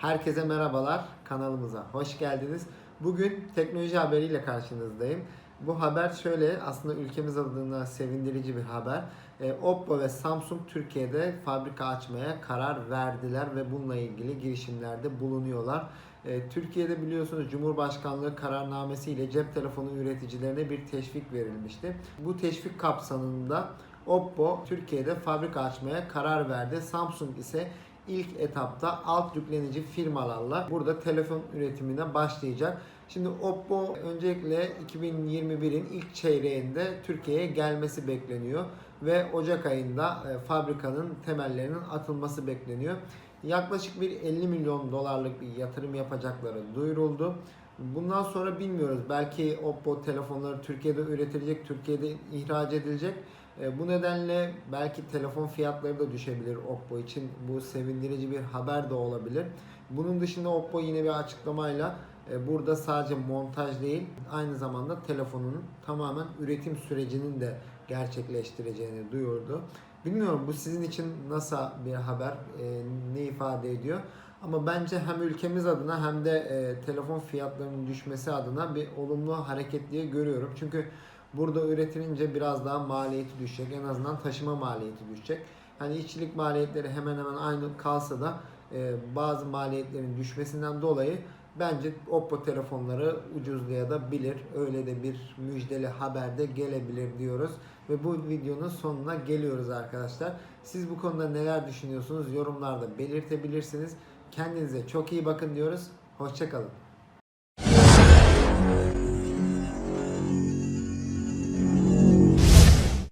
Herkese merhabalar, kanalımıza hoş geldiniz. Bugün teknoloji haberiyle karşınızdayım. Bu haber şöyle, aslında ülkemiz adına sevindirici bir haber. Ee, Oppo ve Samsung Türkiye'de fabrika açmaya karar verdiler ve bununla ilgili girişimlerde bulunuyorlar. Ee, Türkiye'de biliyorsunuz Cumhurbaşkanlığı kararnamesiyle cep telefonu üreticilerine bir teşvik verilmişti. Bu teşvik kapsamında Oppo Türkiye'de fabrika açmaya karar verdi. Samsung ise ilk etapta alt yüklenici firmalarla burada telefon üretimine başlayacak. Şimdi Oppo öncelikle 2021'in ilk çeyreğinde Türkiye'ye gelmesi bekleniyor ve Ocak ayında e, fabrikanın temellerinin atılması bekleniyor. Yaklaşık bir 50 milyon dolarlık bir yatırım yapacakları duyuruldu. Bundan sonra bilmiyoruz. Belki Oppo telefonları Türkiye'de üretilecek, Türkiye'de ihraç edilecek. E, Bu nedenle belki telefon fiyatları da düşebilir Oppo için. Bu sevindirici bir haber de olabilir. Bunun dışında Oppo yine bir açıklamayla e, burada sadece montaj değil, aynı zamanda telefonun tamamen üretim sürecinin de gerçekleştireceğini duyurdu. Bilmiyorum bu sizin için nasıl bir haber, e, ne ifade ediyor? Ama bence hem ülkemiz adına hem de telefon fiyatlarının düşmesi adına bir olumlu hareket diye görüyorum. Çünkü burada üretilince biraz daha maliyeti düşecek. En azından taşıma maliyeti düşecek. Hani işçilik maliyetleri hemen hemen aynı kalsa da e, bazı maliyetlerin düşmesinden dolayı bence Oppo telefonları ucuzlayabilir. Öyle de bir müjdeli haber de gelebilir diyoruz. Ve bu videonun sonuna geliyoruz arkadaşlar. Siz bu konuda neler düşünüyorsunuz? Yorumlarda belirtebilirsiniz. Kendinize çok iyi bakın diyoruz. Hoşçakalın.